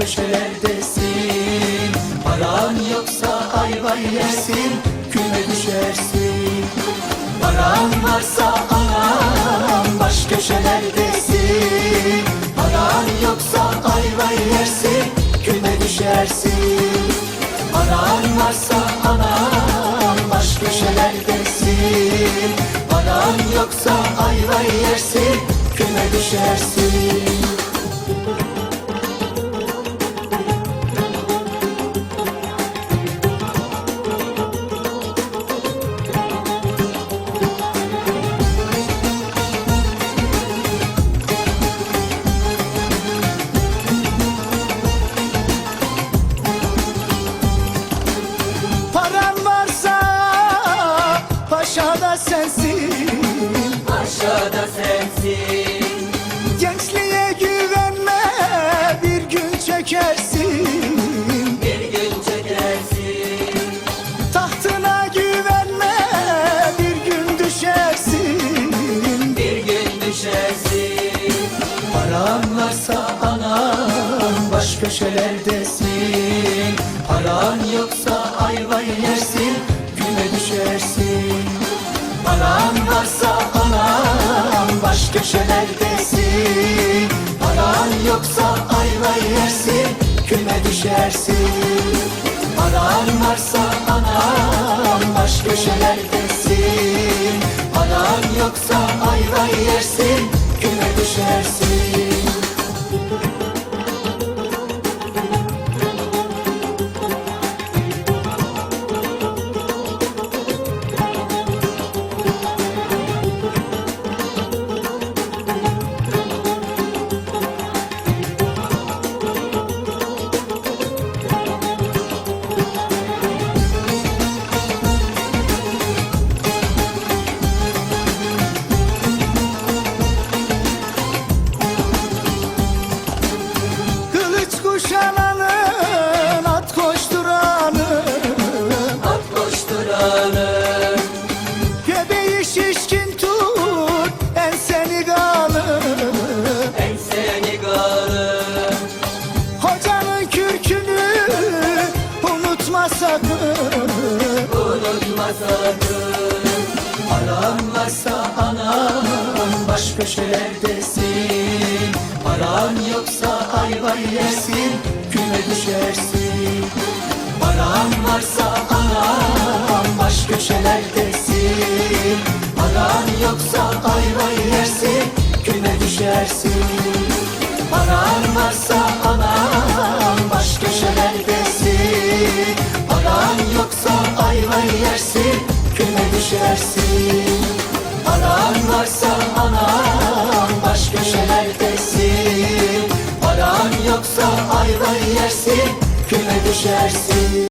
köşelerdesin. Paran yoksa ayva yersin Küme düşersin. Paran varsa anam baş köşelerdesin. Paran yoksa ayva yersin Küme düşersin. Paran varsa anam baş köşelerdesin. Paran yoksa ayva yersin Küme düşersin sensin. Aşağıda sensin. Gençliğe güvenme bir gün çekersin. Bir gün çekersin. Tahtına güvenme bir gün düşersin. Bir gün düşersin. Paran varsa anam baş köşelerdesin. Paran yoksa ayva yersin güme düşersin Paran varsa anam baş köşelerdesin. Paran yoksa ayva yersin küme düşersin. Paran varsa anam baş köşelerdesin. Paran yoksa ayva yersin küme düşersin sakın Unutma sakın Paran varsa anam baş köşelerdesin Paran yoksa ayva yersin küme düşersin Paran varsa anam baş köşelerdesin Paran yoksa ayva yersin küme düşersin Paran varsa anam yersin küme düşersin